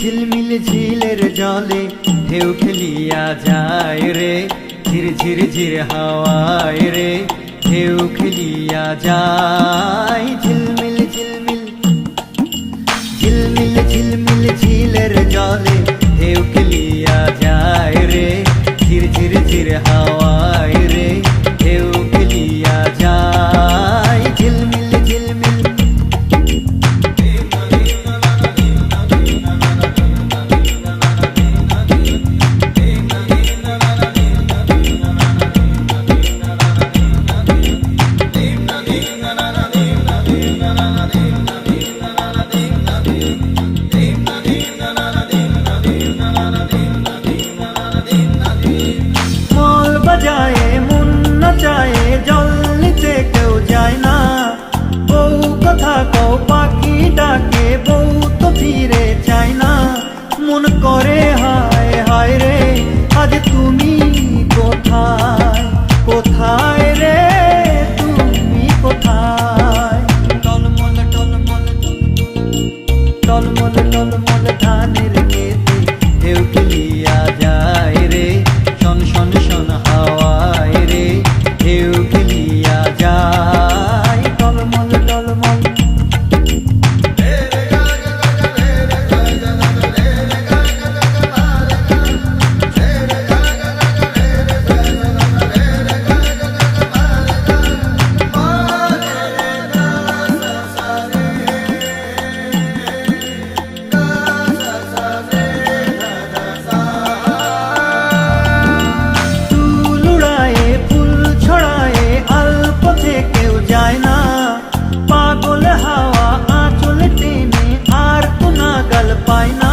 ঝিলমিল ঝিলের জলে ঢেউ খেলিয়া যায় রে। ঝির ঝির ঝির হাওয়ায় রে, ঢেউ খেলিয়া যায়। ঝিলমিল ঝিলমিল ঝিলমিল ঝিলমিল ঝিলের জলে ঢেউ খেলিয়া যায় রে। ঝির ঝির ঝির হাওয়ায় ডাকে বউ তো ফিরে চায় না। মন করে হায় হায় রে আজ তুমি কোথায়? হাওয়া আঁচল টেনে আর তো নাগাল পায় না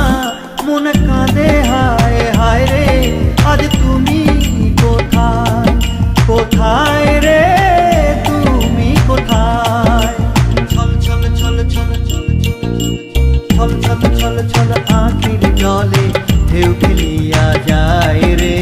মন কাঁদে হায় হায় রে আজ তুমি কোথায় কোথায় রে তুমি কোথায় ছল ছল ছল ছল ছল ছল ছল ছল ছল আখির জলে ঢেউ খেলিয়া যায় রে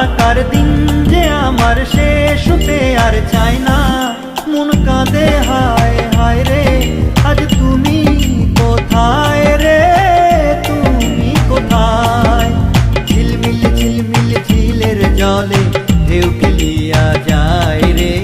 থাকার দিন যে আমার শেষ হতে আর চাই না? মন কাঁদে, হায় হায় রে, আজ তুমি কোথায় রে? তুমি কোথায়? ঝিলমিল ঝিলমিল, ঝিলের জলে ঢেউ খেলিয়া যায় রে।